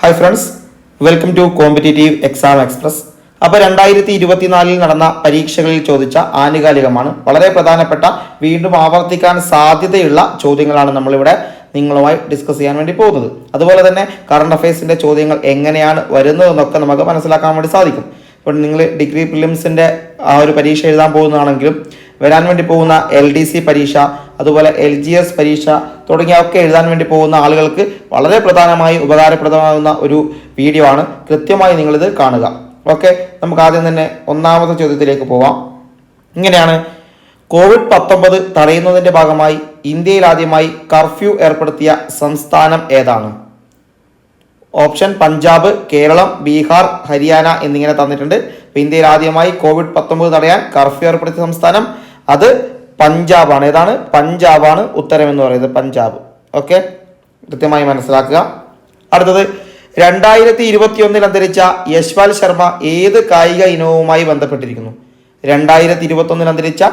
Hi friends welcome to competitive exam express അപ്പോൾ രണ്ടായിരത്തി ഇരുപത്തിനാലിൽ നടന്ന പരീക്ഷകളിൽ ചോദിച്ച ആനുകാലികമാണ്. വളരെ പ്രധാനപ്പെട്ട വീണ്ടും ആവർത്തിക്കാൻ സാധ്യതയുള്ള ചോദ്യങ്ങളാണ് നമ്മളിവിടെ നിങ്ങളുമായി ഡിസ്കസ് ചെയ്യാൻ വേണ്ടി പോകുന്നത്. അതുപോലെ തന്നെ കറണ്ട് അഫയേഴ്സിന്റെ ചോദ്യങ്ങൾ എങ്ങനെയാണ് വരുന്നതെന്നൊക്കെ നമുക്ക് മനസ്സിലാക്കാൻ വേണ്ടി സാധിക്കും. ഇപ്പോൾ നിങ്ങൾ ഡിഗ്രി പ്രിലിംസിന്റെ ആ ഒരു പരീക്ഷ എഴുതാൻ പോകുന്നതാണെങ്കിലും വരാൻ വേണ്ടി പോകുന്ന എൽ ഡി സി പരീക്ഷ അതുപോലെ എൽ ജി എസ് പരീക്ഷ തുടങ്ങിയൊക്കെ എഴുതാൻ വേണ്ടി പോകുന്ന ആളുകൾക്ക് വളരെ പ്രധാനമായി ഉപകാരപ്രദമാകുന്ന ഒരു വീഡിയോ ആണ്. കൃത്യമായി നിങ്ങളിത് കാണുക. ഓക്കെ നമുക്ക് ആദ്യം തന്നെ ഒന്നാമത്തെ ചോദ്യത്തിലേക്ക് പോവാം. ഇങ്ങനെയാണ്. കോവിഡ് പത്തൊമ്പത് തടയുന്നതിന്റെ ഭാഗമായി ഇന്ത്യയിൽ ആദ്യമായി കർഫ്യൂ ഏർപ്പെടുത്തിയ സംസ്ഥാനം ഏതാണ്? ഓപ്ഷൻ പഞ്ചാബ് കേരളം ബീഹാർ ഹരിയാന എന്നിങ്ങനെ തന്നിട്ടുണ്ട്. ഇന്ത്യയിൽ ആദ്യമായി കോവിഡ് പത്തൊമ്പത് തടയാൻ കർഫ്യൂ ഏർപ്പെടുത്തിയ സംസ്ഥാനം അത് പഞ്ചാബാണ്. ഏതാണ്? പഞ്ചാബാണ് ഉത്തരം എന്ന് പറയുന്നത് പഞ്ചാബ്. ഓക്കെ? കൃത്യമായി മനസ്സിലാക്കുക. അടുത്തത് രണ്ടായിരത്തി ഇരുപത്തി ഒന്നിൽ അന്തരിച്ച യശ്പാൽ ശർമ്മ ഏത് കായിക ഇനവുമായി ബന്ധപ്പെട്ടിരിക്കുന്നു? രണ്ടായിരത്തി ഇരുപത്തി ഒന്നിൽ അന്തരിച്ച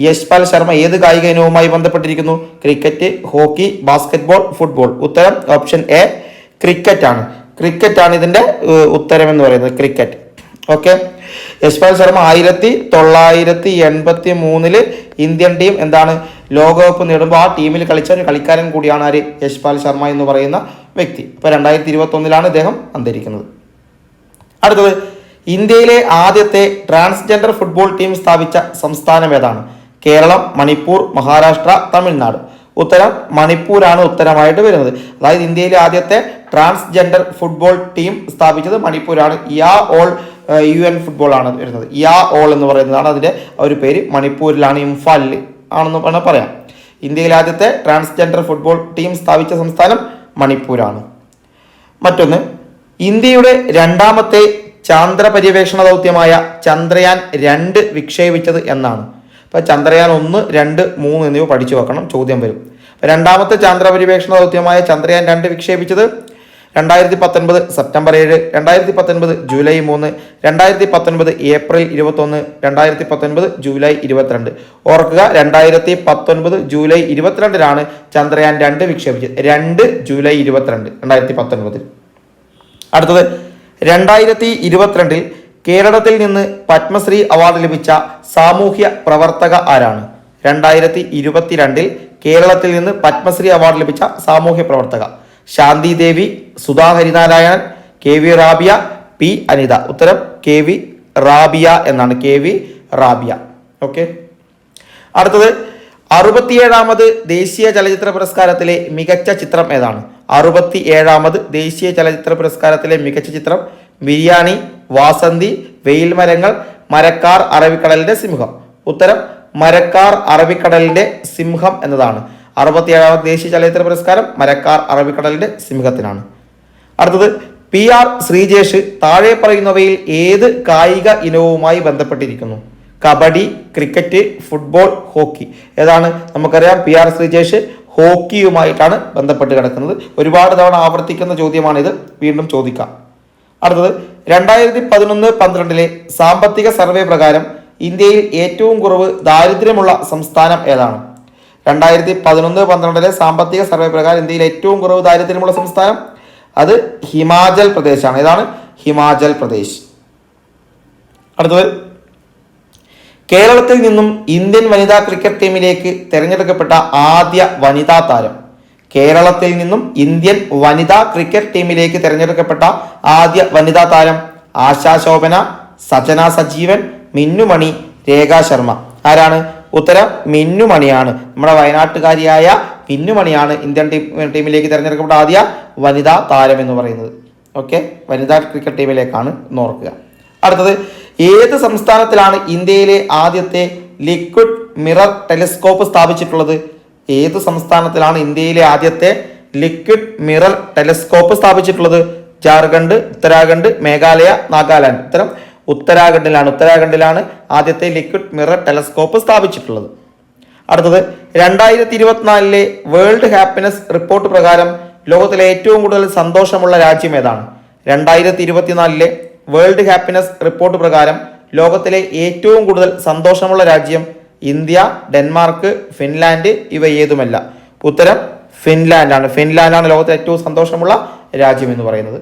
യശ്പാൽ ശർമ്മ ഏത് കായിക ഇനവുമായി ബന്ധപ്പെട്ടിരിക്കുന്നു? Cricket hockey basketball football. ഉത്തരം ഓപ്ഷൻ എ ക്രിക്കറ്റ് ആണ് ക്രിക്കറ്റ് ആണ് ഇതിന്റെ ഉത്തരം എന്ന് പറയുന്നത്. ക്രിക്കറ്റ്. ഓക്കെ യശ്പാൽ ശർമ്മ ആയിരത്തി തൊള്ളായിരത്തി എൺപത്തി മൂന്നിൽ ഇന്ത്യൻ ടീം എന്താണ്? ലോകകപ്പ് നേടുമ്പോൾ ആ ടീമിൽ കളിച്ച ഒരു കളിക്കാരൻ കൂടിയാണ് ആര്? യശ്പാൽ ശർമ്മ എന്ന് പറയുന്ന വ്യക്തി. അപ്പോൾ രണ്ടായിരത്തി ഇരുപത്തി ഒന്നിലാണ് ഇദ്ദേഹം അന്തരിക്കുന്നത്. അടുത്തത് ഇന്ത്യയിലെ ആദ്യത്തെ ട്രാൻസ്ജെൻഡർ ഫുട്ബോൾ ടീം സ്ഥാപിച്ച സംസ്ഥാനം ഏതാണ്? കേരളം മണിപ്പൂർ മഹാരാഷ്ട്ര തമിഴ്നാട്. ഉത്തരം മണിപ്പൂരാണ് ഉത്തരമായിട്ട് വരുന്നത്. അതായത് ഇന്ത്യയിലെ ആദ്യത്തെ ട്രാൻസ്ജെൻഡർ ഫുട്ബോൾ ടീം സ്ഥാപിച്ചത് മണിപ്പൂരാണ്. Ya All U N football ആണ് വരുന്നത്. യാ ഓൾ എന്ന് പറയുന്നതാണ് അതിന്റെ ഒരു പേര്. മണിപ്പൂരിലാണ് ഇംഫാലിൽ ആണെന്ന് വേണമെങ്കിൽ പറയാം. ഇന്ത്യയിൽ ആദ്യത്തെ ട്രാൻസ്ജെൻഡർ ഫുട്ബോൾ ടീം സ്ഥാപിച്ച സംസ്ഥാനം മണിപ്പൂരാണ്. മറ്റൊന്ന് ഇന്ത്യയുടെ രണ്ടാമത്തെ ചാന്ദ്ര പര്യവേഷണ ദൗത്യമായ ചന്ദ്രയാൻ രണ്ട് വിക്ഷേപിച്ചത് എന്നാണ്. ഇപ്പം ചന്ദ്രയാൻ ഒന്ന് രണ്ട് മൂന്ന് എന്നിവ പഠിച്ചു വെക്കണം. ചോദ്യം വരും. രണ്ടാമത്തെ ചാന്ദ്ര പര്യവേഷണ ദൗത്യമായ ചന്ദ്രയാൻ രണ്ട് വിക്ഷേപിച്ചത് രണ്ടായിരത്തി പത്തൊൻപത് സെപ്റ്റംബർ ഏഴ് രണ്ടായിരത്തി പത്തൊൻപത് ജൂലൈ മൂന്ന് രണ്ടായിരത്തി പത്തൊൻപത് ഏപ്രിൽ ഇരുപത്തൊന്ന് രണ്ടായിരത്തി പത്തൊൻപത് ജൂലൈ ഇരുപത്തിരണ്ട്. ഓർക്കുക രണ്ടായിരത്തി പത്തൊൻപത് ജൂലൈ ഇരുപത്തിരണ്ടിലാണ് ചന്ദ്രയാൻ രണ്ട് വിക്ഷേപിച്ചത്. രണ്ട് ജൂലൈ ഇരുപത്തിരണ്ട് രണ്ടായിരത്തി പത്തൊൻപതിൽ അടുത്തത് രണ്ടായിരത്തി ഇരുപത്തിരണ്ടിൽ കേരളത്തിൽ നിന്ന് പത്മശ്രീ അവാർഡ് ലഭിച്ച സാമൂഹ്യ പ്രവർത്തക ആരാണ്? രണ്ടായിരത്തി ഇരുപത്തിരണ്ടിൽ കേരളത്തിൽ നിന്ന് പത്മശ്രീ അവാർഡ് ലഭിച്ച സാമൂഹ്യ പ്രവർത്തക. Shanti Devi Sudha Harinarayanan K V Rabia P Anitha. ഉത്തരം കെ വി റാബിയ എന്നാണ്. K V Rabia. ഓക്കെ. അടുത്തത് അറുപത്തിയേഴാമത് ദേശീയ ചലച്ചിത്ര പുരസ്കാരത്തിലെ മികച്ച ചിത്രം ഏതാണ്? അറുപത്തി ഏഴാമത് ദേശീയ ചലച്ചിത്ര പുരസ്കാരത്തിലെ മികച്ച ചിത്രം ബിരിയാണി വാസന്തി വെയിൽ മരങ്ങൾ മരക്കാർ അറബിക്കടലിന്റെ സിംഹം. ഉത്തരം മരക്കാർ അറബിക്കടലിന്റെ സിംഹം എന്നതാണ്. അറുപത്തിയേഴാമത് ദേശീയ ചലച്ചിത്ര പുരസ്കാരം മരക്കാർ അറബിക്കടലിന്റെ സിംഹത്തിനാണ്. അടുത്തത് പി ആർ ശ്രീജേഷ് താഴെ പറയുന്നവയിൽ ഏത് കായിക ഇനവുമായി ബന്ധപ്പെട്ടിരിക്കുന്നു? Kabaddi cricket football hockey. ഏതാണ് നമുക്കറിയാം പി ആർ ശ്രീജേഷ് ഹോക്കിയുമായിട്ടാണ് ബന്ധപ്പെട്ട് കിടക്കുന്നത്. ഒരുപാട് തവണ ആവർത്തിക്കുന്ന ചോദ്യമാണിത്. വീണ്ടും ചോദിക്കാം. അടുത്തത് രണ്ടായിരത്തി പതിനൊന്ന് പന്ത്രണ്ടിലെ സാമ്പത്തിക സർവേ പ്രകാരം ഇന്ത്യയിൽ ഏറ്റവും കുറവ് ദാരിദ്ര്യമുള്ള സംസ്ഥാനം ഏതാണ്? രണ്ടായിരത്തി പതിനൊന്ന് പന്ത്രണ്ടിലെ സാമ്പത്തിക സർവേ പ്രകാരം ഇന്ത്യയിൽ ഏറ്റവും കുറവ് ദാരിദ്ര്യമുള്ള സംസ്ഥാനം അത് ഹിമാചൽ പ്രദേശാണ്. ഇതാണ് ഹിമാചൽ പ്രദേശ്. അടുത്തത്. കേരളത്തിൽ നിന്നും ഇന്ത്യൻ വനിതാ ക്രിക്കറ്റ് ടീമിലേക്ക് തിരഞ്ഞെടുക്കപ്പെട്ട ആദ്യ വനിതാ താരം. കേരളത്തിൽ നിന്നും ഇന്ത്യൻ വനിതാ ക്രിക്കറ്റ് ടീമിലേക്ക് തിരഞ്ഞെടുക്കപ്പെട്ട ആദ്യ വനിതാ താരം ആശാ ശോഭന സജന സജീവൻ മിന്നുമണി രേഖ ശർമ്മ. ആരാണ്? ഉത്തരം മിന്നുമണിയാണ്. നമ്മുടെ വയനാട്ടുകാരിയായ മിന്നുമണിയാണ് ഇന്ത്യൻ ടീം ടീമിലേക്ക് തിരഞ്ഞെടുക്കപ്പെട്ട ആദ്യ വനിതാ താരം എന്ന് പറയുന്നത്. ഓക്കെ വനിതാ ക്രിക്കറ്റ് ടീമിലേക്കാണ് നോർക്കുക അടുത്തത് ഏത് സംസ്ഥാനത്തിലാണ് ഇന്ത്യയിലെ ആദ്യത്തെ ലിക്വിഡ് മിറർ ടെലിസ്കോപ്പ് സ്ഥാപിച്ചിട്ടുള്ളത്? ഏത് സംസ്ഥാനത്തിലാണ് ഇന്ത്യയിലെ ആദ്യത്തെ ലിക്വിഡ് മിറർ ടെലിസ്കോപ്പ് സ്ഥാപിച്ചിട്ടുള്ളത്? ജാർഖണ്ഡ് ഉത്തരാഖണ്ഡ് മേഘാലയ നാഗാലാൻഡ്. ഉത്തരം ഉത്തരാഖണ്ഡിലാണ്. ഉത്തരാഖണ്ഡിലാണ് ആദ്യത്തെ ലിക്വിഡ് മിറർ ടെലസ്കോപ്പ് സ്ഥാപിച്ചിട്ടുള്ളത്. അടുത്തത് രണ്ടായിരത്തി ഇരുപത്തിനാലിലെ വേൾഡ് ഹാപ്പിനെസ് റിപ്പോർട്ട് പ്രകാരം ലോകത്തിലെ ഏറ്റവും കൂടുതൽ സന്തോഷമുള്ള രാജ്യം ഏതാണ്? രണ്ടായിരത്തി ഇരുപത്തിനാലിലെ വേൾഡ് ഹാപ്പിനെസ് റിപ്പോർട്ട് പ്രകാരം ലോകത്തിലെ ഏറ്റവും കൂടുതൽ സന്തോഷമുള്ള രാജ്യം ഇന്ത്യ ഡെൻമാർക്ക് ഫിൻലാൻഡ് ഇവ ഏതുമല്ല ഉത്തരം ഫിൻലാൻഡാണ്. ഫിൻലാൻഡാണ് ലോകത്തിലെ ഏറ്റവും സന്തോഷമുള്ള രാജ്യം എന്ന് പറയുന്നത്.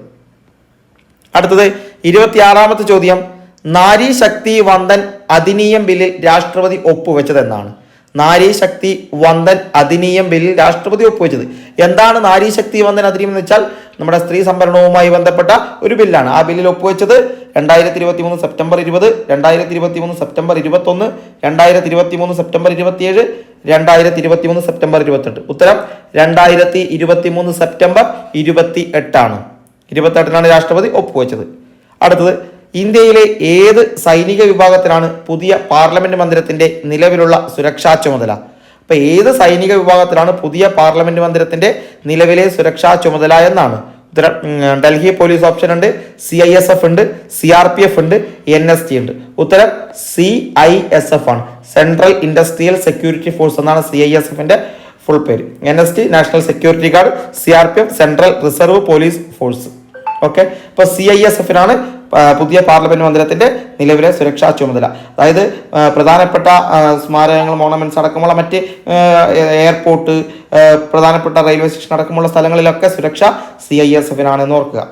അടുത്തത് ഇരുപത്തിയാറാമത്തെ ചോദ്യം. നാരി ശക്തി വന്ദൻ അധിനിയം ബില്ലിൽ രാഷ്ട്രപതി ഒപ്പുവെച്ചത് എന്നാണ് നാരി ശക്തി വന്ദൻ അധിനിയം ബില്ലിൽ രാഷ്ട്രപതി ഒപ്പുവെച്ചത്. എന്താണ് നാരി ശക്തി വന്ദൻ അധിനിയം എന്ന് വെച്ചാൽ? നമ്മുടെ സ്ത്രീ സംവരണവുമായി ബന്ധപ്പെട്ട ഒരു ബില്ലാണ്. ആ ബില്ലിൽ ഒപ്പുവെച്ചത് രണ്ടായിരത്തി ഇരുപത്തി മൂന്ന് സെപ്റ്റംബർ ഇരുപത് രണ്ടായിരത്തി ഇരുപത്തി മൂന്ന് സെപ്റ്റംബർ ഇരുപത്തൊന്ന് രണ്ടായിരത്തി ഇരുപത്തി മൂന്ന് സെപ്റ്റംബർ ഇരുപത്തിയേഴ് രണ്ടായിരത്തി ഇരുപത്തി മൂന്ന് സെപ്റ്റംബർ ഇരുപത്തെട്ട്. ഉത്തരം രണ്ടായിരത്തി ഇരുപത്തി മൂന്ന് സെപ്റ്റംബർ ഇരുപത്തി എട്ടാണ് ഇരുപത്തെട്ടിനാണ് രാഷ്ട്രപതി ഒപ്പുവെച്ചത്. അടുത്തത് ഇന്ത്യയിലെ ഏത് സൈനിക വിഭാഗത്തിനാണ് പുതിയ പാർലമെന്റ് മന്ദിരത്തിന്റെ നിലവിലുള്ള സുരക്ഷാ ചുമതല? അപ്പൊ ഏത് സൈനിക വിഭാഗത്തിലാണ് പുതിയ പാർലമെന്റ് മന്ദിരത്തിന്റെ നിലവിലെ സുരക്ഷാ ചുമതല എന്നാണ്. ഉത്തരം ഡൽഹി പോലീസ് ഓപ്ഷൻ ഉണ്ട് സി ഐ എസ് എഫ് ഉണ്ട് സി ആർ പി എഫ് ഉണ്ട് എൻ എസ് ടി ഉണ്ട്. ഉത്തരം സി ഐ എസ് എഫ് ആണ്. സെൻട്രൽ ഇൻഡസ്ട്രിയൽ സെക്യൂരിറ്റി ഫോഴ്സ് എന്നാണ് സി ഐ എസ് എഫിന്റെ ഫുൾ പേര്. N S T national security guard C R P F central reserve police force okay അപ്പൊ C I S എഫിനാണ് പുതിയ parliament മന്ദിരത്തിന്റെ നിലവിലെ സുരക്ഷാ ചുമതല. അതായത് പ്രധാനപ്പെട്ട സ്മാരകങ്ങളും മോണമെന്റ്സ് അടക്കമുള്ള മറ്റ് എയർപോർട്ട് പ്രധാനപ്പെട്ട റെയിൽവേ സ്റ്റേഷൻ അടക്കമുള്ള സ്ഥലങ്ങളിലൊക്കെ സുരക്ഷ സി ഐ എസ് എഫിനാണെന്ന് ഓർക്കുക.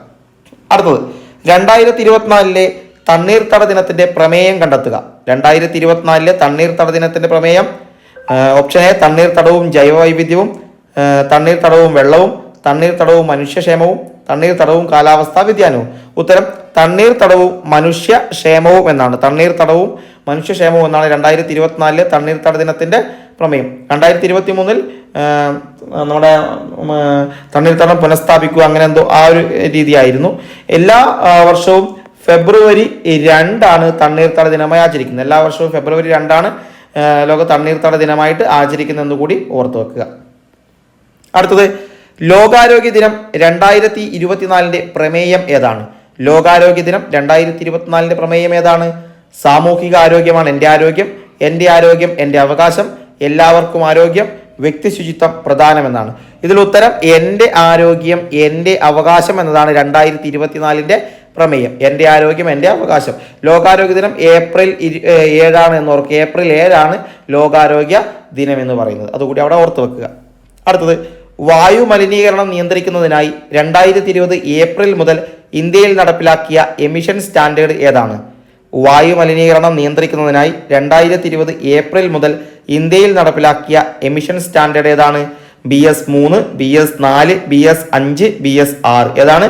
അടുത്തത് രണ്ടായിരത്തി ഇരുപത്തിനാലിലെ തണ്ണീർത്തട ദിനത്തിന്റെ പ്രമേയം കണ്ടെത്തുക. രണ്ടായിരത്തി ഇരുപത്തിനാലിലെ തണ്ണീർത്തട ദിനത്തിന്റെ പ്രമേയം ഓപ്ഷൻ എ തണ്ണീർത്തടവും ജൈവവൈവിധ്യവും തണ്ണീർത്തടവും വെള്ളവും തണ്ണീർത്തടവും മനുഷ്യക്ഷേമവും തണ്ണീർത്തടവും കാലാവസ്ഥാ വ്യതിയാനവും. ഉത്തരം തണ്ണീർ തടവും മനുഷ്യ ക്ഷേമവും എന്നാണ്. തണ്ണീർ തടവും മനുഷ്യക്ഷേമവും എന്നാണ് രണ്ടായിരത്തി ഇരുപത്തിനാലിലെ തണ്ണീർ തട ദിനത്തിന്റെ പ്രമേയം. രണ്ടായിരത്തി ഇരുപത്തി മൂന്നിൽ നമ്മുടെ തണ്ണീർത്തടം പുനഃസ്ഥാപിക്കുക അങ്ങനെ എന്തോ ആ ഒരു രീതിയായിരുന്നു. എല്ലാ വർഷവും ഫെബ്രുവരി രണ്ടാണ് തണ്ണീർത്തട ദിനമായി ആചരിക്കുന്നത്. എല്ലാ വർഷവും ഫെബ്രുവരി രണ്ടാണ് ലോക തണ്ണീർത്തട ദിനമായിട്ട് ആചരിക്കുന്നതെന്ന് കൂടി ഓർത്തു വെക്കുക അടുത്തത് ലോകാരോഗ്യ ദിനം രണ്ടായിരത്തി ഇരുപത്തിനാലിന്റെ പ്രമേയം ഏതാണ്? ലോകാരോഗ്യ ദിനം രണ്ടായിരത്തി ഇരുപത്തിനാലിന്റെ പ്രമേയം ഏതാണ്? സാമൂഹിക ആരോഗ്യമാണ് എന്റെ ആരോഗ്യം എന്റെ ആരോഗ്യം എന്റെ അവകാശം എല്ലാവർക്കും ആരോഗ്യം വ്യക്തി ശുചിത്വം പ്രധാനമെന്നാണ്. ഇതിൽ ഉത്തരം എന്റെ ആരോഗ്യം എന്റെ അവകാശം എന്നതാണ് രണ്ടായിരത്തി ഇരുപത്തിനാലിന്റെ പ്രമേയം. എന്റെ ആരോഗ്യം എന്റെ അവകാശം. ലോകാരോഗ്യ ദിനം ഏപ്രിൽ ഏഴാണ് എന്ന് ഓർക്കുക. ഏപ്രിൽ ഏഴാണ് ലോകാരോഗ്യ ദിനം എന്ന് പറയുന്നത്. അതുകൂടി അവിടെ ഓർത്ത് വെക്കുക. അടുത്തത് വായു മലിനീകരണം നിയന്ത്രിക്കുന്നതിനായി രണ്ടായിരത്തി ഇരുപത് ഏപ്രിൽ മുതൽ ഇന്ത്യയിൽ നടപ്പിലാക്കിയ എമിഷൻ സ്റ്റാൻഡേർഡ് ഏതാണ്? വായു മലിനീകരണം നിയന്ത്രിക്കുന്നതിനായി രണ്ടായിരത്തി ഇരുപത് ഏപ്രിൽ മുതൽ ഇന്ത്യയിൽ നടപ്പിലാക്കിയ എമിഷൻ സ്റ്റാൻഡേർഡ് ഏതാണ്? ബി എസ് മൂന്ന് ബി എസ് നാല് ബി എസ് അഞ്ച് ബി എസ് ആറ്. ഏതാണ്?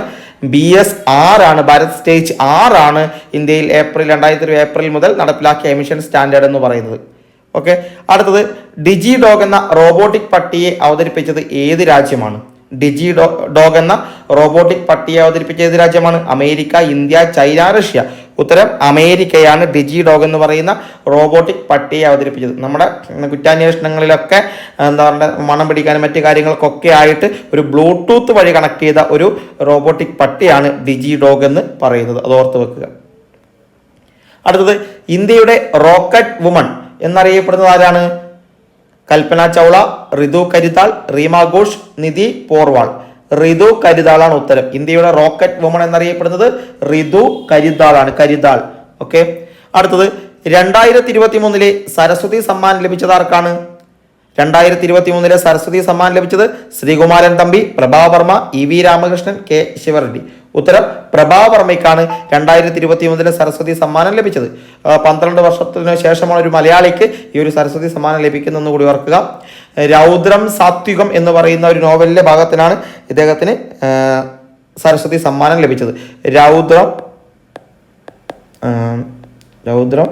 ബി എസ് ആറാണ് ഭാരത് സ്റ്റേജ് ആറാണ് ഇന്ത്യയിൽ ഏപ്രിൽ രണ്ടായിരത്തി ഏപ്രിൽ മുതൽ നടപ്പിലാക്കിയ എമിഷൻ സ്റ്റാൻഡേർഡ് എന്ന് പറയുന്നത്. ഓക്കെ അടുത്തത് ഡിജി ഡോഗ് എന്ന റോബോട്ടിക് പട്ടിയെ അവതരിപ്പിച്ചത് ഏത് രാജ്യമാണ്? ഡിജി ഡോ ഡോഗ് എന്ന റോബോട്ടിക് പട്ടിയെ അവതരിപ്പിച്ച ഏത് രാജ്യമാണ്? America India China Russia. ഉത്തരം അമേരിക്കയാണ് ഡിജി ഡോഗ് എന്ന് പറയുന്ന റോബോട്ടിക് പട്ടിയെ അവതരിപ്പിച്ചത്. നമ്മുടെ കുറ്റാന്വേഷണങ്ങളിലൊക്കെ എന്താ പറയുക മണം പിടിക്കാനും മറ്റു കാര്യങ്ങൾക്കൊക്കെ ആയിട്ട് ഒരു ബ്ലൂടൂത്ത് വഴി കണക്ട് ചെയ്ത ഒരു റോബോട്ടിക് പട്ടിയാണ് ഡിജി ഡോഗ് എന്ന് പറയുന്നത്. അത് ഓർത്ത് വെക്കുക. അടുത്തത് ഇന്ത്യയുടെ റോക്കറ്റ് വുമൺ എന്നറിയപ്പെടുന്നത് ആരാണ്? കൽപ്പന ചൗള റിതു കരിതാൾ റീമ ഘോഷ് നിധി പോർവാൾ. റിതു കരിതാളാണ് ഉത്തരം. ഇന്ത്യയുടെ റോക്കറ്റ് വുമൺ എന്നറിയപ്പെടുന്നത് റിതു കരിതാളാണ്. കരിതാൾ. ഓക്കെ. അടുത്തത് രണ്ടായിരത്തി ഇരുപത്തി മൂന്നിലെ സരസ്വതി സമ്മാൻ ലഭിച്ചത് ആർക്കാണ്? രണ്ടായിരത്തി ഇരുപത്തി മൂന്നിലെ സരസ്വതി സമ്മാൻ ലഭിച്ചത് Sreekumaran Thampi Prabhavarma E V Ramakrishnan K Sivareddy. ഉത്തരം പ്രഭാവർമ്മയ്ക്കാണ്. രണ്ടായിരത്തി ഇരുപത്തി മൂന്നിലെ സരസ്വതി സമ്മാനം ലഭിച്ചത്. പന്ത്രണ്ട് വർഷത്തിന് ശേഷമാണ് ഒരു മലയാളിക്ക് ഈ ഒരു സരസ്വതി സമ്മാനം ലഭിക്കുന്നതെന്ന് കൂടി ഓർക്കുക. രൗദ്രം സാത്വികം എന്ന് പറയുന്ന ഒരു നോവലിലെ ഭാഗത്തിനാണ് ഇദ്ദേഹത്തിന് സരസ്വതി സമ്മാനം ലഭിച്ചത്. രൗദ്രം രൗദ്രം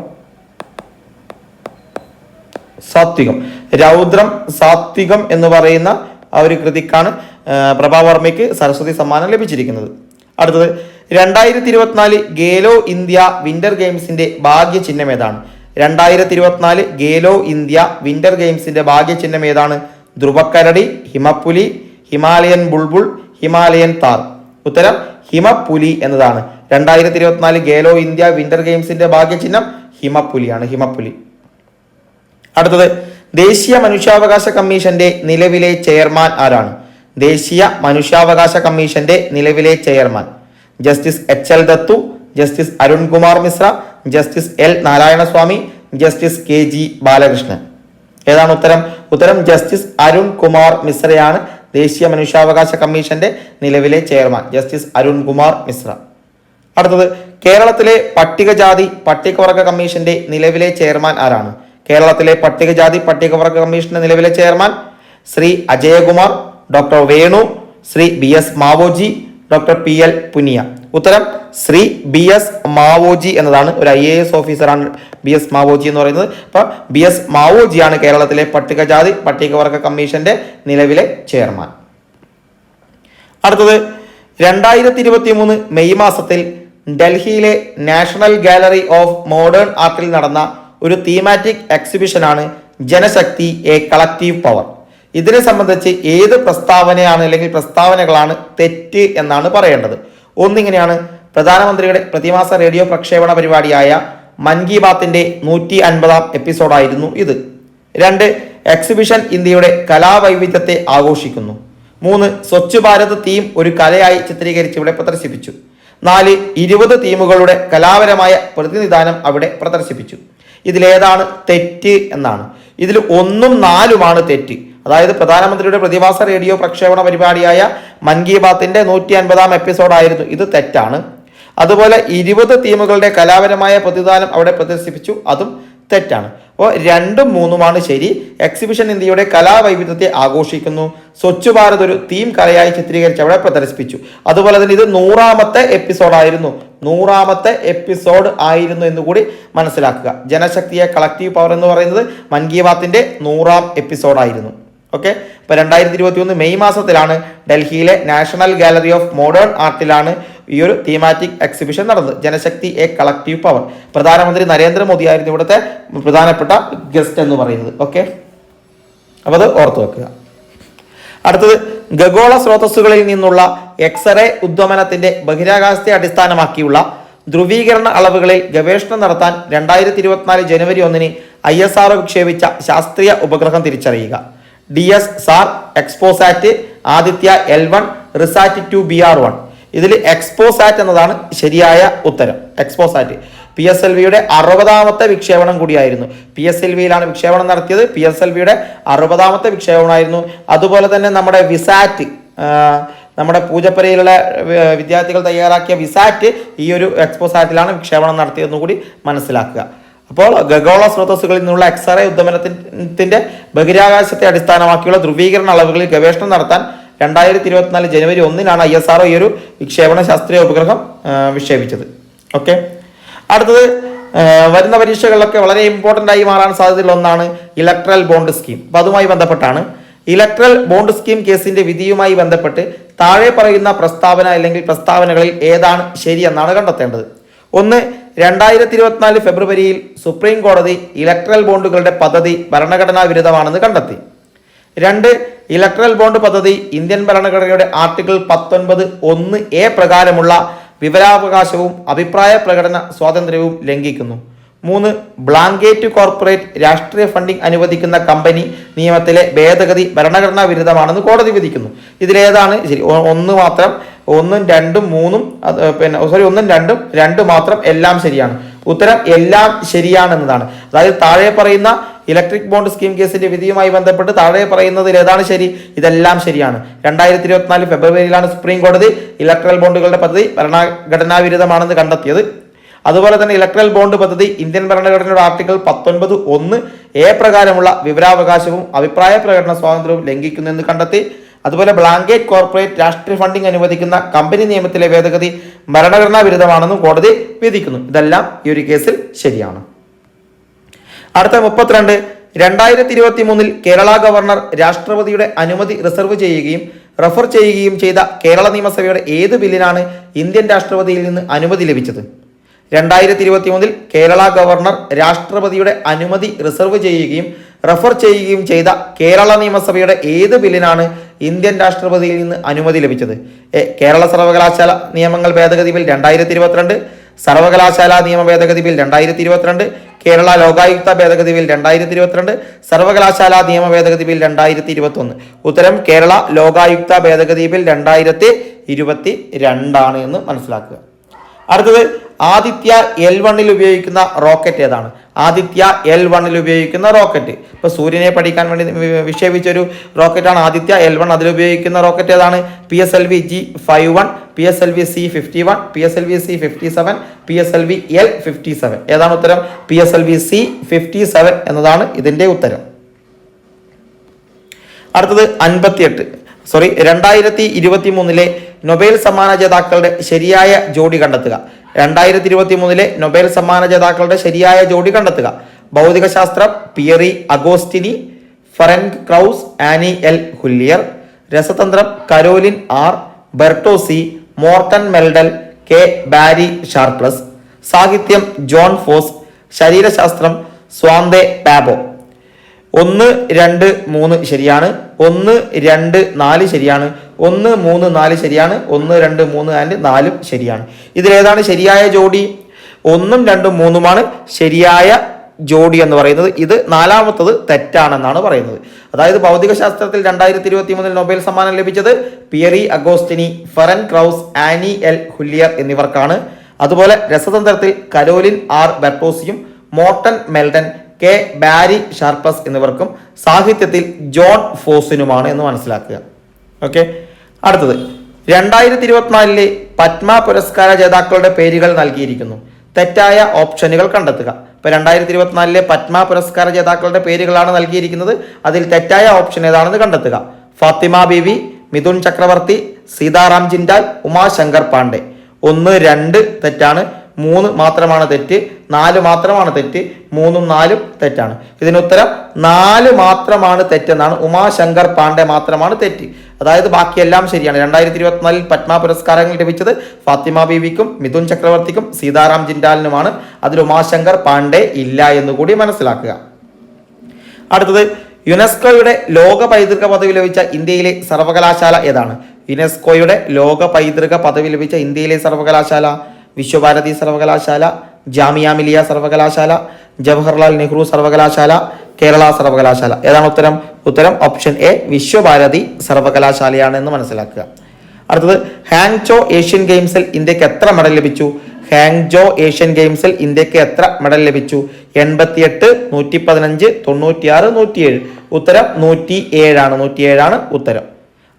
സാത്വികം. രൗദ്രം സാത്വികം എന്ന് പറയുന്ന ആ ഒരു കൃതിക്കാണ് പ്രഭാവർമ്മയ്ക്ക് സരസ്വതി സമ്മാനം ലഭിച്ചിരിക്കുന്നത്. അടുത്തത് രണ്ടായിരത്തി ഇരുപത്തിനാല് ഗേലോ ഇന്ത്യ വിന്റർ ഗെയിംസിന്റെ ഭാഗ്യ ചിഹ്നം ഏതാണ്? രണ്ടായിരത്തി ഇരുപത്തിനാല് ഗേലോ ഇന്ത്യ വിന്റർ ഗെയിംസിന്റെ ഭാഗ്യ ചിഹ്നം ഏതാണ്? ധ്രുവക്കരടി ഹിമപ്പുലി ഹിമാലയൻ ബുൾബുൾ ഹിമാലയൻ താർ. ഉത്തരം ഹിമപ്പുലി എന്നതാണ്. രണ്ടായിരത്തി ഇരുപത്തിനാല് ഗേലോ ഇന്ത്യ വിന്റർ ഗെയിംസിന്റെ ഭാഗ്യ ചിഹ്നം ഹിമപ്പുലിയാണ് ഹിമപ്പുലി. അടുത്തത് ദേശീയ മനുഷ്യാവകാശ കമ്മീഷന്റെ നിലവിലെ ചെയർമാൻ ആരാണ്? ദേശീയ മനുഷ്യാവകാശ കമ്മീഷന്റെ നിലവിലെ chairman. Justice H L Dattu justice Arunkumar Mishra justice L Narayanaswamy justice K G Balakrishnan. ഏതാണ് ഉത്തരം? ഉത്തരം ജസ്റ്റിസ് അരുൺ കുമാർ മിശ്രയാണ് ദേശീയ മനുഷ്യാവകാശ കമ്മീഷന്റെ നിലവിലെ ചെയർമാൻ ജസ്റ്റിസ് അരുൺകുമാർ മിശ്ര. അടുത്തത് കേരളത്തിലെ പട്ടികജാതി പട്ടികവർഗ കമ്മീഷന്റെ നിലവിലെ ചെയർമാൻ ആരാണ്? കേരളത്തിലെ പട്ടികജാതി പട്ടികവർഗ കമ്മീഷന്റെ നിലവിലെ chairman Shri Ajayakumar doctor Venu Shri B S Maoji doctor P L Punia. ഉത്തരം ശ്രീ ബി എസ് മാവോജി എന്നതാണ്. ഒരു ഐ എ എസ് ഓഫീസറാണ് ബി എസ് മാവോജി എന്ന് പറയുന്നത്. അപ്പൊ ബി എസ് മാവോജിയാണ് കേരളത്തിലെ പട്ടികജാതി പട്ടികവർഗ കമ്മീഷന്റെ നിലവിലെ ചെയർമാൻ. അടുത്തത് രണ്ടായിരത്തി ഇരുപത്തി മൂന്ന് മെയ് മാസത്തിൽ ഡൽഹിയിലെ നാഷണൽ ഗാലറി ഓഫ് മോഡേൺ ആർട്ടിൽ നടന്ന ഒരു തീമാറ്റിക് എക്സിബിഷനാണ് ജനശക്തി എ കളക്റ്റീവ് പവർ. ഇതിനെ സംബന്ധിച്ച് ഏത് പ്രസ്താവനയാണ് അല്ലെങ്കിൽ പ്രസ്താവനകളാണ് തെറ്റ് എന്നാണ് പറയേണ്ടത്. ഒന്നിങ്ങനെയാണ് പ്രധാനമന്ത്രിയുടെ പ്രതിമാസ റേഡിയോ പ്രക്ഷേപണ പരിപാടിയായ മൻ കി ബാത്തിന്റെ നൂറ്റി അൻപതാം എപ്പിസോഡായിരുന്നു ഇത്. രണ്ട് എക്സിബിഷൻ ഇന്ത്യയുടെ കലാവൈവിധ്യത്തെ ആഘോഷിക്കുന്നു. മൂന്ന് സ്വച്ഛ് ഭാരത് തീം ഒരു കലയായി ചിത്രീകരിച്ച് ഇവിടെ പ്രദർശിപ്പിച്ചു. നാല് ഇരുപത് തീമുകളുടെ കലാപരമായ പ്രതിനിധാനം അവിടെ പ്രദർശിപ്പിച്ചു. ഇതിലേതാണ് തെറ്റ് എന്നാണ്. ഇതിൽ ഒന്നും നാലുമാണ് തെറ്റ്. അതായത് പ്രധാനമന്ത്രിയുടെ പ്രതിമാസ റേഡിയോ പ്രക്ഷേപണ പരിപാടിയായ മൻ കി ബാത്തിന്റെ നൂറ്റി അൻപതാം എപ്പിസോഡായിരുന്നു. ഇത് തെറ്റാണ്. അതുപോലെ ഇരുപത് തീമുകളുടെ കലാപരമായ പ്രതിദാനം അവിടെ പ്രദർശിപ്പിച്ചു. അതും തെറ്റാണ്. അപ്പോൾ രണ്ടും മൂന്നുമാണ് ശരി. എക്സിബിഷൻ ഇന്ത്യയുടെ കലാവൈവിധ്യത്തെ ആഘോഷിക്കുന്നു. സ്വച്ഛ് ഭാരത് ഒരു തീം കലയായി ചിത്രീകരിച്ച് അവിടെ പ്രദർശിപ്പിച്ചു. അതുപോലെ തന്നെ ഇത് നൂറാമത്തെ എപ്പിസോഡായിരുന്നു. നൂറാമത്തെ എപ്പിസോഡ് ആയിരുന്നു എന്ന് കൂടി മനസ്സിലാക്കുക. ജനശക്തിയെ കളക്റ്റീവ് പവർ എന്ന് പറയുന്നത് മൻ കി ബാത്തിന്റെ നൂറാം എപ്പിസോഡായിരുന്നു. ഓക്കെ ഇപ്പൊ രണ്ടായിരത്തി ഇരുപത്തി ഒന്ന് മെയ് മാസത്തിലാണ് ഡൽഹിയിലെ നാഷണൽ ഗാലറി ഓഫ് മോഡേൺ ആർട്ടിലാണ് ഈ ഒരു തീമാറ്റിക് എക്സിബിഷൻ നടന്നത്. Janashakti a collective power. പ്രധാനമന്ത്രി നരേന്ദ്രമോദി ആയിരുന്നു ഇവിടുത്തെ പ്രധാനപ്പെട്ട ഗസ്റ്റ് എന്ന് പറയുന്നത്. ഓക്കെ അപ്പോൾ അത് ഓർത്തു വെക്കുക. അടുത്തത് ഖഗോള സ്രോതസ്സുകളിൽ നിന്നുള്ള എക്സ്റേ ഉദ്വമനത്തിന്റെ ബഹിരാകാശത്തെ അടിസ്ഥാനമാക്കിയുള്ള ധ്രുവീകരണ അളവുകളിൽ ഗവേഷണം നടത്താൻ രണ്ടായിരത്തി ഇരുപത്തിനാല് ജനുവരി ഒന്നിന് ഐ എസ് ആർ വിക്ഷേപിച്ച ശാസ്ത്രീയ ഉപഗ്രഹം തിരിച്ചറിയുക. D S SAR XPoSat Aditya L one RISAT two B R one ഇതിൽ എക്സ്പോസാറ്റ് എന്നതാണ് ശരിയായ ഉത്തരം. എക്സ്പോസാറ്റ് പി എസ് എൽ വിയുടെ അറുപതാമത്തെ വിക്ഷേപണം കൂടിയായിരുന്നു. പി എസ് എൽ വിയിലാണ് വിക്ഷേപണം നടത്തിയത്. പി എസ് എൽ വിയുടെ അറുപതാമത്തെ വിക്ഷേപണമായിരുന്നു. അതുപോലെ തന്നെ നമ്മുടെ വിസാറ്റ് നമ്മുടെ പൂജപ്പരയിലുള്ള വിദ്യാർത്ഥികൾ തയ്യാറാക്കിയ വിസാറ്റ് ഈ ഒരു എക്സ്പോസാറ്റിലാണ് വിക്ഷേപണം നടത്തിയതെന്ന് കൂടി മനസ്സിലാക്കുക. അപ്പോൾ ഖഗോള സ്രോതസ്സുകളിൽ നിന്നുള്ള എക്സ്റേ ഉദ്യമനത്തിന്റെ ബഹിരാകാശത്തെ അടിസ്ഥാനമാക്കിയുള്ള ധ്രുവീകരണ അളവുകളിൽ ഗവേഷണം നടത്താൻ രണ്ടായിരത്തി ഇരുപത്തിനാല് ജനുവരി ഒന്നിനാണ് ഐ എസ് ആർ ഈ ഒരു വിക്ഷേപണ ശാസ്ത്രീയ ഉപഗ്രഹം വിക്ഷേപിച്ചത്. ഓക്കെ? അടുത്തത് വരുന്ന പരീക്ഷകളിലൊക്കെ വളരെ ഇമ്പോർട്ടന്റ് ആയി മാറാൻ സാധ്യതയുള്ള ഒന്നാണ് ഇലക്ട്രൽ ബോണ്ട് സ്കീം. അപ്പോൾ അതുമായി ബന്ധപ്പെട്ടാണ്. ഇലക്ട്രൽ ബോണ്ട് സ്കീം കേസിന്റെ വിധിയുമായി ബന്ധപ്പെട്ട് താഴെ പറയുന്ന പ്രസ്താവന അല്ലെങ്കിൽ പ്രസ്താവനകളിൽ ഏതാണ് ശരിയെന്നാണ് കണ്ടെത്തേണ്ടത്. ഒന്ന് രണ്ടായിരത്തി ഇരുപത്തിനാല് ഫെബ്രുവരിയിൽ സുപ്രീം കോടതി ഇലക്ട്രൽ ബോണ്ടുകളുടെ പദ്ധതി ഭരണഘടനാ വിരുദ്ധമാണെന്ന് കണ്ടെത്തി. രണ്ട് ഇലക്ട്രൽ ബോണ്ട് പദ്ധതി ഇന്ത്യൻ ഭരണഘടനയുടെ ആർട്ടിക്കിൾ പത്തൊൻപത് ഒന്ന് എ പ്രകാരമുള്ള വിവരാവകാശവും അഭിപ്രായ പ്രകടന സ്വാതന്ത്ര്യവും ലംഘിക്കുന്നു. മൂന്ന് ബ്ലാങ്കേറ്റ് കോർപ്പറേറ്റ് രാഷ്ട്രീയ ഫണ്ടിംഗ് അനുവദിക്കുന്ന കമ്പനി നിയമത്തിലെ ഭേദഗതി ഭരണഘടനാ വിരുദ്ധമാണെന്ന് കോടതി വിധിക്കുന്നു. ഇതിലേതാണ് ശരി ഒന്ന് മാത്രം ഒന്നും രണ്ടും മൂന്നും പിന്നെ സോറി ഒന്നും രണ്ടും രണ്ട് മാത്രം എല്ലാം ശരിയാണ്. ഉത്തരം എല്ലാം ശരിയാണെന്നതാണ്. അതായത് താഴെ പറയുന്ന ഇലക്ട്രിക് ബോണ്ട് സ്കീം കേസിന്റെ വിധിയുമായി ബന്ധപ്പെട്ട് താഴെ പറയുന്നതിൽ ഏതാണ് ശരി? ഇതെല്ലാം ശരിയാണ്. രണ്ടായിരത്തി ഇരുപത്തിനാല് ഫെബ്രുവരിയിലാണ് സുപ്രീം കോടതി ഇലക്ട്രൽ ബോണ്ടുകളുടെ പദ്ധതി ഭരണഘടനാ വിരുദ്ധമാണെന്ന് കണ്ടെത്തിയത്. അതുപോലെ തന്നെ ഇലക്ട്രൽ ബോണ്ട് പദ്ധതി ഇന്ത്യൻ ഭരണഘടനയുടെ ആർട്ടിക്കിൾ പത്തൊൻപത് ഒന്ന് എ പ്രകാരമുള്ള വിവരാവകാശവും അഭിപ്രായ പ്രകടന സ്വാതന്ത്ര്യവും ലംഘിക്കുന്നു എന്ന് കണ്ടെത്തി. അതുപോലെ ബ്ലാങ്കേറ്റ് കോർപ്പറേറ്റ് രാഷ്ട്രീയ ഫണ്ടിംഗ് അനുവദിക്കുന്ന കമ്പനി നിയമത്തിലെ ഭേദഗതി ഭരണഘടനാ വിരുദ്ധമാണെന്നും കോടതി വിധിക്കുന്നു. ഇതെല്ലാം ഈ ഒരു കേസിൽ ശരിയാണ്. അടുത്ത മുപ്പത്തിരണ്ട് രണ്ടായിരത്തി ഇരുപത്തി മൂന്നിൽ കേരള ഗവർണർ രാഷ്ട്രപതിയുടെ അനുമതി റിസർവ് ചെയ്യുകയും റഫർ ചെയ്യുകയും ചെയ്ത കേരള നിയമസഭയുടെ ഏത് ബില്ലിനാണ് ഇന്ത്യൻ രാഷ്ട്രപതിയിൽ നിന്ന് അനുമതി ലഭിച്ചത്? രണ്ടായിരത്തി ഇരുപത്തി മൂന്നിൽ കേരള ഗവർണർ രാഷ്ട്രപതിയുടെ അനുമതി റിസർവ് ചെയ്യുകയും റഫർ ചെയ്യുകയും ചെയ്ത കേരള നിയമസഭയുടെ ഏത് ബില്ലിനാണ് ഇന്ത്യൻ രാഷ്ട്രപതിയിൽ നിന്ന് അനുമതി ലഭിച്ചത്? എ കേരള സർവകലാശാല നിയമങ്ങൾ ഭേദഗതി ബിൽ രണ്ടായിരത്തി ഇരുപത്തിരണ്ട് സർവകലാശാല നിയമ ഭേദഗതി ബിൽ രണ്ടായിരത്തി ഇരുപത്തിരണ്ട് കേരള ലോകായുക്ത ഭേദഗതി ബിൽ രണ്ടായിരത്തി ഇരുപത്തിരണ്ട് സർവകലാശാല നിയമ ഭേദഗതി ബിൽ രണ്ടായിരത്തി ഇരുപത്തി ഒന്ന് ഉത്തരം കേരള ലോകായുക്ത ഭേദഗതി ബിൽ രണ്ടായിരത്തി ഇരുപത്തി രണ്ടാണ് എന്ന് മനസ്സിലാക്കുക. അടുത്തത് ആദിത്യ എൽ വണ്ണിൽ ഉപയോഗിക്കുന്ന റോക്കറ്റ് ഏതാണ്? ആദിത്യ എൽ വണ്ണിൽ ഉപയോഗിക്കുന്ന റോക്കറ്റ്. ഇപ്പൊ സൂര്യനെ പഠിക്കാൻ വേണ്ടി വിക്ഷേപിച്ചൊരു റോക്കറ്റാണ് ആദിത്യ എൽ വൺ. അതിൽ ഉപയോഗിക്കുന്ന റോക്കറ്റ് ഏതാണ്? P S L V G five one P S L V C fifty one P S L V C fifty seven P S L V L fifty seven. ഏതാണ് ഉത്തരം? P S L V C fifty seven എന്നതാണ് ഇതിന്റെ ഉത്തരം. അടുത്തത് അൻപത്തിയെട്ട്. Sorry രണ്ടായിരത്തി ഇരുപത്തി മൂന്നിലെ നൊബേൽ സമ്മാന ജേതാക്കളുടെ ശരിയായ ജോഡി കണ്ടെത്തുക. രണ്ടായിരത്തി ഇരുപത്തി മൂന്നിലെ നൊബേൽ സമ്മാന ജേതാക്കളുടെ ശരിയായ ജോഡി കണ്ടെത്തുക. ഭൗതികശാസ്ത്രം Pierre Agostini Ferenc Krausz Anne L'Huillier. രസതന്ത്രം Carolyn R Bertozzi Morten Meldal K Barry Sharpless. സാഹിത്യം ജോൺ ഫോസ്. ശരീരശാസ്ത്രം സ്വാന്തേ പാബോ ഒന്ന് രണ്ട് മൂന്ന് ശരിയാണ്. ഒന്ന് രണ്ട് നാല് ശരിയാണ്. ഒന്ന് മൂന്ന് നാല് ശരിയാണ്. ഒന്ന് രണ്ട് മൂന്ന് ആൻഡ് നാലും ശരിയാണ്. ഇതിലേതാണ് ശരിയായ ജോഡി? ഒന്നും രണ്ടും മൂന്നുമാണ് ശരിയായ ജോഡി എന്ന് പറയുന്നത്. ഇത് നാലാമത്തത് തെറ്റാണെന്നാണ് പറയുന്നത്. അതായത് ഭൗതികശാസ്ത്രത്തിൽ രണ്ടായിരത്തി ഇരുപത്തി മൂന്നിൽ നൊബേൽ സമ്മാനം ലഭിച്ചത് Pierre Agostini Ferenc Krausz Anne L'Huillier എന്നിവർക്കാണ്. അതുപോലെ രസതന്ത്രത്തിൽ Carolyn R ബെർട്ടോസിയും Morten Meldal K Barry Sharpless എന്നിവർക്കും സാഹിത്യത്തിൽ ജോൺ ഫോസിനുമാണ് എന്ന് മനസ്സിലാക്കുക. ഓക്കെ? അടുത്തത്. രണ്ടായിരത്തി ഇരുപത്തിനാലിലെ പത്മ പുരസ്കാര ജേതാക്കളുടെ പേരുകൾ നൽകിയിരിക്കുന്നു. തെറ്റായ ഓപ്ഷനുകൾ കണ്ടെത്തുക. ഇപ്പൊ രണ്ടായിരത്തി ഇരുപത്തിനാലിലെ പത്മ പുരസ്കാര ജേതാക്കളുടെ പേരുകളാണ് നൽകിയിരിക്കുന്നത്. അതിൽ തെറ്റായ ഓപ്ഷൻ ഏതാണെന്ന് കണ്ടെത്തുക. ഫാത്തിമ ബീവി മിഥുൻ ചക്രവർത്തി സീതാറാം ജിൻഡാൽ ഉമാശങ്കർ പാണ്ഡെ. ഒന്ന് രണ്ട് തെറ്റാണ്. മൂന്ന് മാത്രമാണ് തെറ്റ്. നാല് മാത്രമാണ് തെറ്റ് മൂന്നും നാലും തെറ്റാണ്. ഇതിനുത്തരം നാല് മാത്രമാണ് തെറ്റെന്നാണ് ഉമാശങ്കർ പാണ്ഡെ മാത്രമാണ് തെറ്റ്. അതായത് ബാക്കിയെല്ലാം ശരിയാണ്. രണ്ടായിരത്തി ഇരുപത്തിനാലിൽ പത്മ പുരസ്കാരങ്ങൾ ലഭിച്ചത് ഫാത്തിമ ബീവിക്കും മിഥുൻ ചക്രവർത്തിക്കും സീതാറാം ജിൻഡാലിനുമാണ്. അതിൽ ഉമാശങ്കർ പാണ്ഡെ ഇല്ല എന്നുകൂടി മനസ്സിലാക്കുക. അടുത്തത് യുനെസ്കോയുടെ ലോക പൈതൃക പദവി ലഭിച്ച ഇന്ത്യയിലെ സർവകലാശാല ഏതാണ്? യുനെസ്കോയുടെ ലോക പൈതൃക പദവി ലഭിച്ച ഇന്ത്യയിലെ സർവകലാശാല വിശ്വഭാരതി സർവകലാശാല ജാമിയ മിലിയ സർവകലാശാല ജവഹർലാൽ നെഹ്റു സർവകലാശാല കേരള സർവകലാശാല. ഏതാണ് ഉത്തരം? ഉത്തരം ഓപ്ഷൻ എ വിശ്വഭാരതി സർവകലാശാലയാണ് എന്ന് മനസ്സിലാക്കുക. അടുത്തത് ഹാങ്ചോ ഏഷ്യൻ ഗെയിംസിൽ ഇന്ത്യയ്ക്ക് എത്ര മെഡൽ ലഭിച്ചു? ഹാങ്ജോ ഏഷ്യൻ ഗെയിംസിൽ ഇന്ത്യയ്ക്ക് എത്ര മെഡൽ ലഭിച്ചു? എൺപത്തിയെട്ട് നൂറ്റി പതിനഞ്ച് തൊണ്ണൂറ്റിയാറ് നൂറ്റിയേഴ്. ഉത്തരം നൂറ്റി ഏഴാണ് നൂറ്റി ഏഴാണ് ഉത്തരം.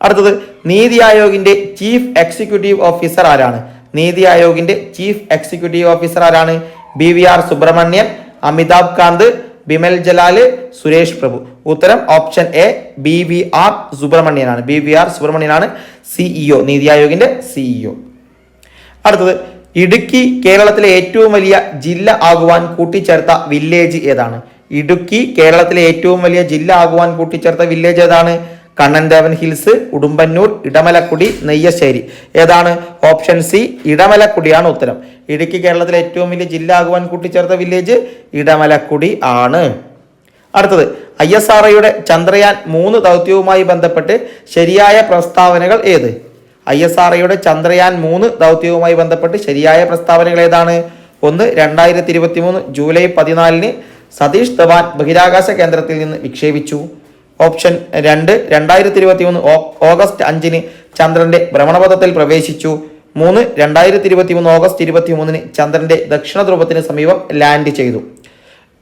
അടുത്തത് നീതി ആയോഗിന്റെ ചീഫ് എക്സിക്യൂട്ടീവ് ഓഫീസർ ആരാണ്? നീതി ആയോഗിന്റെ ചീഫ് എക്സിക്യൂട്ടീവ് ഓഫീസർ ആരാണ്? B V R Subrahmanyam Amitabh Kant Bimal Jalan Suresh Prabhu. ഉത്തരം option A B V R സുബ്രഹ്മണ്യനാണ്. B V R സുബ്രഹ്മണ്യനാണ് സിഇഒ നീതി ആയോഗിന്റെ സിഇഒ അടുത്തത് ഇടുക്കി കേരളത്തിലെ ഏറ്റവും വലിയ ജില്ല ആകുവാൻ കൂട്ടിച്ചേർത്ത വില്ലേജ് ഏതാണ്? ഇടുക്കി കേരളത്തിലെ ഏറ്റവും വലിയ ജില്ല ആകുവാൻ കൂട്ടിച്ചേർത്ത വില്ലേജ് ഏതാണ്? കണ്ണൻദേവൻ ഹിൽസ് ഉടുമ്പന്നൂർ ഇടമലക്കുടി നെയ്യശ്ശേരി. ഏതാണ്? ഓപ്ഷൻ സി ഇടമലക്കുടിയാണ് ഉത്തരം. ഇടുക്കി കേരളത്തിലെ ഏറ്റവും വലിയ ജില്ല ആകുവാൻ കൂട്ടിച്ചേർത്ത വില്ലേജ് ഇടമലക്കുടി ആണ്. അടുത്തത് ഐ എസ് ആർ ചന്ദ്രയാൻ മൂന്ന് ദൗത്യവുമായി ബന്ധപ്പെട്ട് ശരിയായ പ്രസ്താവനകൾ ഏത്? ഐ എസ് ആർ ചന്ദ്രയാൻ മൂന്ന് ദൗത്യവുമായി ബന്ധപ്പെട്ട് ശരിയായ പ്രസ്താവനകൾ ഏതാണ്? ഒന്ന് രണ്ടായിരത്തി ഇരുപത്തി മൂന്ന് ജൂലൈ പതിനാലിന് സതീഷ് ധവാൻ ബഹിരാകാശ കേന്ദ്രത്തിൽ നിന്ന് വിക്ഷേപിച്ചു. ഓപ്ഷൻ രണ്ട്. രണ്ടായിരത്തി ഇരുപത്തി മൂന്ന് ഓഗസ്റ്റ് അഞ്ചിന് ചന്ദ്രന്റെ ഭ്രമണപഥത്തിൽ പ്രവേശിച്ചു. മൂന്ന്. രണ്ടായിരത്തി ഇരുപത്തി മൂന്ന് ഓഗസ്റ്റ് ഇരുപത്തി മൂന്നിന് ചന്ദ്രന്റെ ദക്ഷിണ ധ്രുവത്തിന് സമീപം ലാൻഡ് ചെയ്തു.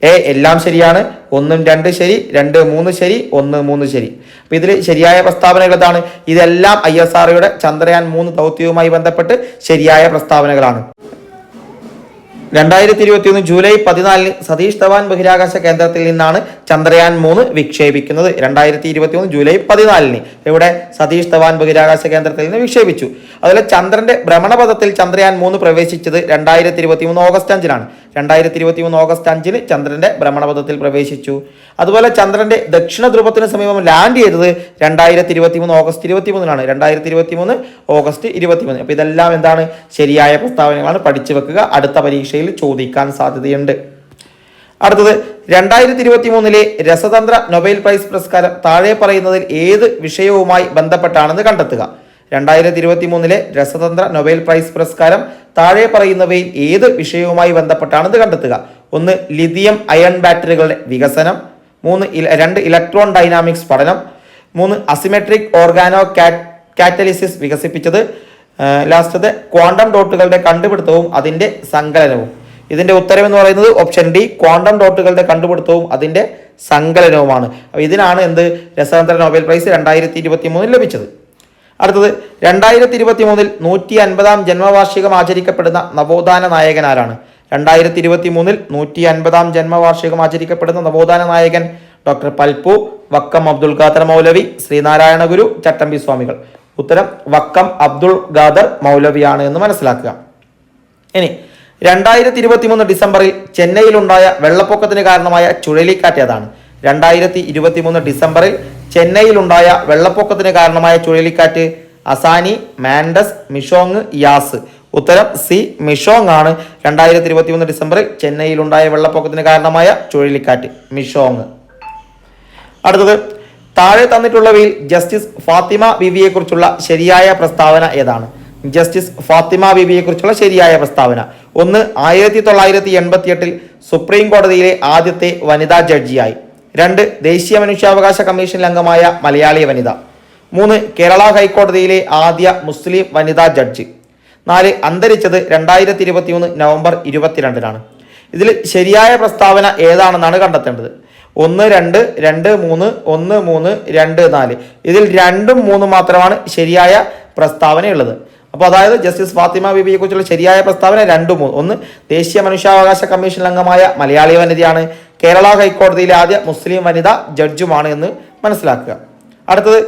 എ എല്ലാം ശരിയാണ്. ഒന്നും രണ്ട് ശരി രണ്ട് മൂന്ന് ശരി ഒന്ന് മൂന്ന് ശരി. അപ്പൊ ഇതിൽ ശരിയായ പ്രസ്താവനകൾ ഇതാണ്. ഇതെല്ലാം ഐ എസ് ആർഒയുടെ ചന്ദ്രയാൻ മൂന്ന് ദൗത്യവുമായി ബന്ധപ്പെട്ട് ശരിയായ പ്രസ്താവനകളാണ്. രണ്ടായിരത്തി ഇരുപത്തി ഒന്ന് ജൂലൈ പതിനാലിന് സതീഷ് ധവാൻ ബഹിരാകാശ കേന്ദ്രത്തിൽ നിന്നാണ് ചന്ദ്രയാൻ മൂന്ന് വിക്ഷേപിക്കുന്നത് രണ്ടായിരത്തി ഇരുപത്തി ഒന്ന് ജൂലൈ പതിനാലിന്. ഇവിടെ സതീഷ് ധവാൻ ബഹിരാകാശ കേന്ദ്രത്തിൽ നിന്ന് വിക്ഷേപിച്ചു. അതുപോലെ ചന്ദ്രന്റെ ഭ്രമണപഥത്തിൽ ചന്ദ്രയാൻ മൂന്ന് പ്രവേശിച്ചത് രണ്ടായിരത്തി ഇരുപത്തി മൂന്ന് ഓഗസ്റ്റ് അഞ്ചിനാണ്. രണ്ടായിരത്തി ഇരുപത്തി മൂന്ന് ഓഗസ്റ്റ് അഞ്ചിന് ചന്ദ്രന്റെ ഭ്രമണപഥത്തിൽ പ്രവേശിച്ചു. അതുപോലെ ചന്ദ്രന്റെ ദക്ഷിണ ധ്രുവത്തിന് സമീപം ലാൻഡ് ചെയ്തത് രണ്ടായിരത്തി ഇരുപത്തി മൂന്ന് ഓഗസ്റ്റ് ഇരുപത്തി മൂന്നിനാണ് രണ്ടായിരത്തി ഇരുപത്തി മൂന്ന് ഓഗസ്റ്റ് ഇരുപത്തി മൂന്ന് അപ്പൊ ഇതെല്ലാം എന്താണ്? ശരിയായ പ്രസ്താവനകളാണ് പഠിച്ചു വെക്കുക. അടുത്ത പരീക്ഷയിൽ ചോദിക്കാൻ സാധ്യതയുണ്ട്. അടുത്തത് രണ്ടായിരത്തി ഇരുപത്തി മൂന്നിലെ രസതന്ത്ര നൊബേൽ പ്രൈസ് പുരസ്കാരം താഴെ പറയുന്നതിൽ ഏത് വിഷയവുമായി ബന്ധപ്പെട്ടാണെന്ന് കണ്ടെത്തുക. രണ്ടായിരത്തി ഇരുപത്തി മൂന്നിലെ രസതന്ത്ര നൊബേൽ പ്രൈസ് പുരസ്കാരം താഴെ പറയുന്നവയിൽ ഏത് വിഷയവുമായി ബന്ധപ്പെട്ടാണെന്ന് കണ്ടെത്തുക. ഒന്ന് ലിഥിയം അയൺ ബാറ്ററികളുടെ വികസനം. മൂന്ന് രണ്ട് ഇലക്ട്രോൺ ഡൈനാമിക്സ് പഠനം. മൂന്ന് അസിമെട്രിക് ഓർഗാനോ കാറ്റലിസിസ് വികസിപ്പിച്ചത്. ലാസ്റ്റത് ക്വാണ്ടം ഡോട്ടുകളുടെ കണ്ടുപിടുത്തവും അതിന്റെ സങ്കലനവും. ഇതിന്റെ ഉത്തരം എന്ന് പറയുന്നത് ഓപ്ഷൻ ഡി ക്വാണ്ടം ഡോട്ടുകളുടെ കണ്ടുപിടുത്തവും അതിന്റെ സങ്കലനവുമാണ്. അപ്പോൾ ഇതിനാണ് എന്ത്? രസതന്ത്ര നോബൽ പ്രൈസ് രണ്ടായിരത്തി ഇരുപത്തി മൂന്നിൽ ലഭിച്ചത്. അടുത്തത് രണ്ടായിരത്തി ഇരുപത്തി മൂന്നിൽ നൂറ്റി അൻപതാം ജന്മവാർഷികം ആചരിക്കപ്പെടുന്ന നവോത്ഥാന നായകൻ ആരാണ്? രണ്ടായിരത്തി ഇരുപത്തി മൂന്നിൽ നൂറ്റി അൻപതാം ജന്മവാർഷികം ആചരിക്കപ്പെടുന്ന നവോത്ഥാന നായകൻ ഡോക്ടർ പൽപ്പു വക്കം അബ്ദുൽ ഖാദർ മൗലവി ശ്രീനാരായണ ഗുരു ചട്ടമ്പി സ്വാമികൾ. ഉത്തരം വക്കം അബ്ദുൾ ഖാദർ മൗലവിയാണ് എന്ന് മനസ്സിലാക്കുക. ഇനി രണ്ടായിരത്തി ഇരുപത്തി മൂന്ന് ഡിസംബറിൽ ചെന്നൈയിലുണ്ടായ വെള്ളപ്പൊക്കത്തിന് കാരണമായ ചുഴലിക്കാറ്റ് ഏതാണ് രണ്ടായിരത്തി ഇരുപത്തി മൂന്ന് ഡിസംബറിൽ ചെന്നൈയിലുണ്ടായ വെള്ളപ്പൊക്കത്തിന് കാരണമായ ചുഴലിക്കാറ്റ് അസാനി മാൻഡസ് മിഷോങ് യാസ്. ഉത്തരം സി മിഷോങ് ആണ്. രണ്ടായിരത്തി ഇരുപത്തി മൂന്ന് ഡിസംബറിൽ ചെന്നൈയിലുണ്ടായ വെള്ളപ്പൊക്കത്തിന് കാരണമായ ചുഴലിക്കാറ്റ് മിഷോങ്. അടുത്തത് താഴെ തന്നിട്ടുള്ളവയിൽ ജസ്റ്റിസ് ഫാത്തിമ ബിബിയെ കുറിച്ചുള്ള ശരിയായ പ്രസ്താവന ഏതാണ്? ജസ്റ്റിസ് ഫാത്തിമ ബിബിയെ കുറിച്ചുള്ള ശരിയായ പ്രസ്താവന. ഒന്ന് ആയിരത്തി തൊള്ളായിരത്തി എൺപത്തി എട്ടിൽ സുപ്രീം കോടതിയിലെ ആദ്യത്തെ വനിതാ ജഡ്ജിയായി. രണ്ട് ദേശീയ മനുഷ്യാവകാശ കമ്മീഷൻ അംഗമായ മലയാളി വനിത. മൂന്ന് കേരള ഹൈക്കോടതിയിലെ ആദ്യ മുസ്ലിം വനിതാ ജഡ്ജി. നാല് അന്തരിച്ചത് രണ്ടായിരത്തി ഇരുപത്തി മൂന്ന് നവംബർ ഇരുപത്തിരണ്ടിനാണ്. ഇതിൽ ശരിയായ പ്രസ്താവന ഏതാണെന്നാണ് കണ്ടെത്തേണ്ടത്? ഒന്ന് രണ്ട് രണ്ട് മൂന്ന് ഒന്ന് മൂന്ന് രണ്ട് നാല്. ഇതിൽ രണ്ടും മൂന്നും മാത്രമാണ് ശരിയായ പ്രസ്താവനയുള്ളത്. അപ്പോൾ അതായത് ജസ്റ്റിസ് ഫാത്തിമ ബിബിയെക്കുറിച്ചുള്ള ശരിയായ പ്രസ്താവന രണ്ട് മൂന്ന് ഒന്ന് ദേശീയ മനുഷ്യാവകാശ കമ്മീഷൻ അംഗമായ മലയാളി വനിതയാണ്. കേരള ഹൈക്കോടതിയിലെ ആദ്യ മുസ്ലിം വനിത ജഡ്ജുമാണ് എന്ന് മനസ്സിലാക്കുക. അടുത്തത്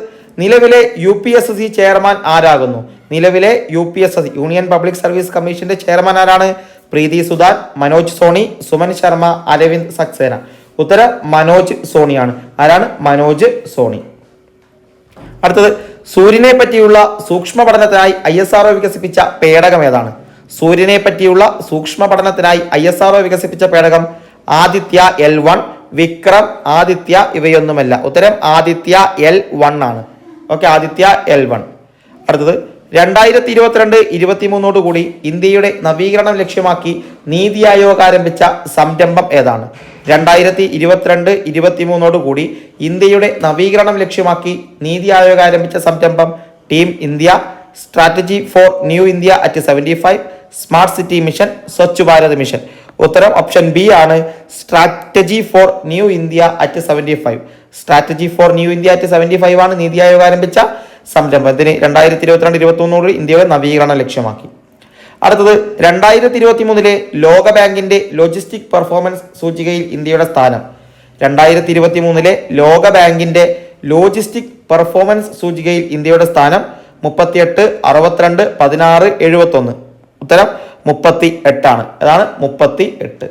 നിലവിലെ U P S C chairman ആരാകുന്നു? നിലവിലെ U P S S union public service കമ്മീഷന്റെ ചെയർമാൻ ആരാണ്? പ്രീതി സുധാൻ മനോജ് സോണി സുമൻ ശർമ്മ അരവിന്ദ് സക്സേന. ഉത്തരം മനോജ് സോണിയാണ്. ആരാണ്? മനോജ് സോണി. അടുത്തത് സൂര്യനെ പറ്റിയുള്ള സൂക്ഷ്മ പഠനത്തിനായി ഐ എസ് ആർ വികസിപ്പിച്ച പേടകം ഏതാണ്? സൂര്യനെ പറ്റിയുള്ള സൂക്ഷ്മ പഠനത്തിനായി ഐ എസ് ആർ വികസിപ്പിച്ച പേടകം ആദിത്യ എൽ വൺ വിക്രം ആദിത്യ ഇവയൊന്നുമല്ല. ഉത്തരം ആദിത്യ എൽ വൺ ആണ്. Okay Aditya L one. അടുത്തത് രണ്ടായിരത്തി ഇരുപത്തിരണ്ട് ഇരുപത്തിമൂന്നോട് കൂടി ഇന്ത്യയുടെ നവീകരണം ലക്ഷ്യമാക്കി നീതി ആയോഗ് ആരംഭിച്ച സംരംഭം ഏതാണ്? രണ്ടായിരത്തി ഇരുപത്തിരണ്ട് ഇരുപത്തിമൂന്നോട് കൂടി ഇന്ത്യയുടെ നവീകരണം ലക്ഷ്യമാക്കി നീതി ആയോഗ് ആരംഭിച്ച സംരംഭം team India strategy for new India at seventy five smart city mission Swachh Bharat mission. ഉത്തരം ഓപ്ഷൻ ബി ആണ് strategy for new India at seventy five strategy for new India at seventy five ആണ് നീതി ആയോഗ് ആരംഭിച്ച സംരംഭം ഇതിന് രണ്ടായിരത്തി ഇരുപത്തിരണ്ട് ഇരുപത്തി ഒന്നോട് ഇന്ത്യയുടെ നവീകരണം ലക്ഷ്യമാക്കി. അടുത്തത് രണ്ടായിരത്തി ഇരുപത്തി മൂന്നിലെ ലോക ബാങ്കിന്റെ ലോജിസ്റ്റിക് പെർഫോമൻസ് സൂചികയിൽ ഇന്ത്യയുടെ സ്ഥാനം. രണ്ടായിരത്തി ഇരുപത്തി മൂന്നിലെ ലോക ബാങ്കിന്റെ ലോജിസ്റ്റിക് പെർഫോമൻസ് സൂചികയിൽ ഇന്ത്യയുടെ സ്ഥാനം മുപ്പത്തിയെട്ട് അറുപത്തിരണ്ട് പതിനാറ് എഴുപത്തൊന്ന് ഉത്തരം മുപ്പത്തി എട്ടാണ് അതാണ് മുപ്പത്തി എട്ട്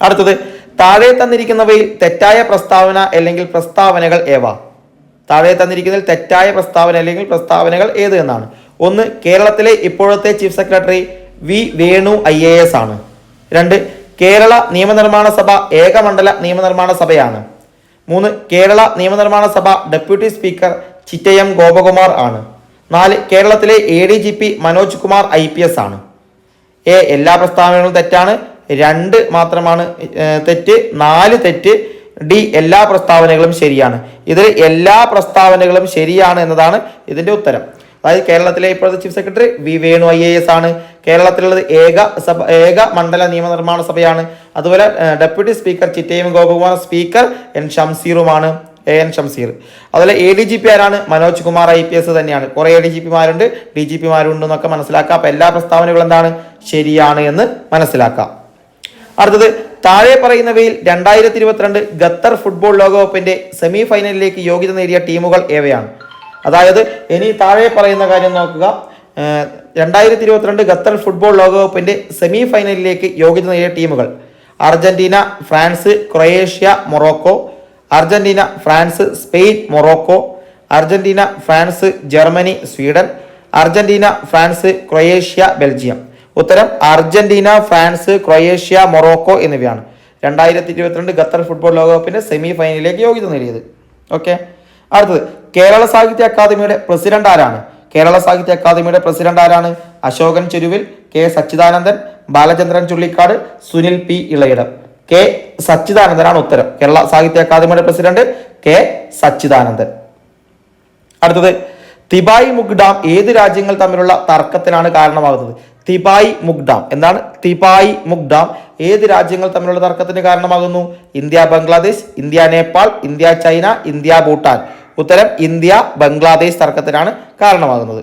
അടുത്തത് താഴെ തന്നിരിക്കുന്നവയിൽ തെറ്റായ പ്രസ്താവന അല്ലെങ്കിൽ പ്രസ്താവനകൾ ഏവ? താഴെ തന്നിരിക്കുന്നതിൽ തെറ്റായ പ്രസ്താവന അല്ലെങ്കിൽ പ്രസ്താവനകൾ ഏത് എന്നാണ്. ഒന്ന് കേരളത്തിലെ ഇപ്പോഴത്തെ chief secretary V Venu I A S ആണ്. രണ്ട് കേരള നിയമനിർമ്മാണ സഭ ഏകമണ്ഡല നിയമനിർമ്മാണ സഭയാണ്. മൂന്ന് കേരള നിയമനിർമ്മാണ സഭ ഡെപ്യൂട്ടി സ്പീക്കർ ചിറ്റയം ഗോപകുമാർ ആണ്. നാല് കേരളത്തിലെ A D G P Manoj Kumar I P S ആണ്. എ എല്ലാ പ്രസ്താവനകളും തെറ്റാണ്. രണ്ട് മാത്രമാണ് തെറ്റ്. നാല് തെറ്റ്. ഡി എല്ലാ പ്രസ്താവനകളും ശരിയാണ്. ഇതിൽ എല്ലാ പ്രസ്താവനകളും ശരിയാണ് എന്നതാണ് ഇതിന്റെ ഉത്തരം. അതായത് കേരളത്തിലെ ഇപ്പോഴത്തെ chief secretary V Venu I A S ആണ്. കേരളത്തിലുള്ളത് ഏക സഭ ഏക മണ്ഡല നിയമനിർമ്മാണ സഭയാണ്. അതുപോലെ deputy speaker Chittayam Gopakumar speaker N ഷംസീറുമാണ് A N Shamseer അതുപോലെ എ ഡി ജി പി ആരാണ്? Manoj Kumar I P S തന്നെയാണ്. കുറെ എ ഡി ജി പിമാരുണ്ട് ഡി ജി പിമാരുണ്ട് എന്നൊക്കെ മനസ്സിലാക്കാം. അപ്പൊ എല്ലാ പ്രസ്താവനകളും എന്താണ്? ശരിയാണ് എന്ന് മനസ്സിലാക്കാം. അടുത്തത് താഴെ പറയുന്നവയിൽ രണ്ടായിരത്തി ഇരുപത്തിരണ്ട് ഖത്തർ ഫുട്ബോൾ ലോകകപ്പിന്റെ സെമി ഫൈനലിലേക്ക് യോഗ്യത നേടിയ ടീമുകൾ ഏവയാണ്? അതായത് ഇനി താഴെ പറയുന്ന കാര്യം നോക്കുക. രണ്ടായിരത്തി ഇരുപത്തിരണ്ട് ഖത്തർ ഫുട്ബോൾ ലോകകപ്പിന്റെ സെമി ഫൈനലിലേക്ക് യോഗ്യത നേടിയ ടീമുകൾ Argentina France Croatia Morocco. Argentina France Spain Morocco. Argentina France Germany Sweden. Argentina France Croatia Belgium. ഉത്തരം അർജന്റീന ഫ്രാൻസ് ക്രൊയേഷ്യ മൊറോക്കോ എന്നിവയാണ്. രണ്ടായിരത്തി ഇരുപത്തിരണ്ട് ഖത്തർ ഫുട്ബോൾ ലോകകപ്പിന്റെ സെമി ഫൈനലിലേക്ക് യോഗ്യത നേടിയത്. ഓക്കെ. അടുത്തത് കേരള സാഹിത്യ അക്കാദമിയുടെ പ്രസിഡന്റ് ആരാണ്? കേരള സാഹിത്യ അക്കാദമിയുടെ പ്രസിഡന്റ് ആരാണ്? Ashokan Cheruvil K Sachidanandan Balachandran Chullikkad Sunil P Elayidam. K സച്ചിദാനന്ദനാണ് ഉത്തരം. കേരള സാഹിത്യ അക്കാദമിയുടെ പ്രസിഡന്റ് കെ സച്ചിദാനന്ദൻ. അടുത്തത് തിബായ് മുഗ് ഡാം ഏത് രാജ്യങ്ങൾ തമ്മിലുള്ള തർക്കത്തിനാണ് കാരണമാകുന്നത്? Tipaimukh dam. എന്താണ്? തിബായ് മുഗ് ഡാം ഏത് രാജ്യങ്ങൾ തമ്മിലുള്ള തർക്കത്തിന് കാരണമാകുന്നു? India Bangladesh India Nepal India China India Bhutan. ഉത്തരം ഇന്ത്യ ബംഗ്ലാദേശ് തർക്കത്തിനാണ് കാരണമാകുന്നത്.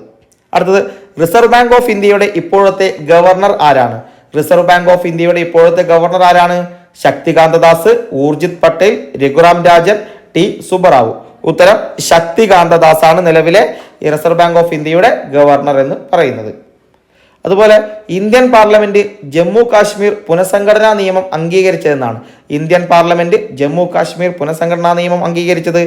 അടുത്തത് റിസർവ് ബാങ്ക് ഓഫ് ഇന്ത്യയുടെ ഇപ്പോഴത്തെ ഗവർണർ ആരാണ്? റിസർവ് ബാങ്ക് ഓഫ് ഇന്ത്യയുടെ ഇപ്പോഴത്തെ ഗവർണർ ആരാണ്? ശക്തികാന്ത ദാസ് ഊർജിത് പട്ടേൽ രഘുറാം രാജൻ ടി സുബറാവു ഉത്തരം ശക്തികാന്ത ദാസ് ആണ് നിലവിലെ ഈ റിസർവ് ബാങ്ക് ഓഫ് ഇന്ത്യയുടെ ഗവർണർ എന്ന് പറയുന്നത്. അതുപോലെ ഇന്ത്യൻ പാർലമെന്റ് ജമ്മു കാശ്മീർ പുനഃസംഘടനാ നിയമം അംഗീകരിച്ചതെന്നാണ്. ഇന്ത്യൻ പാർലമെന്റ് ജമ്മു കാശ്മീർ പുനഃസംഘടനാ നിയമം അംഗീകരിച്ചത്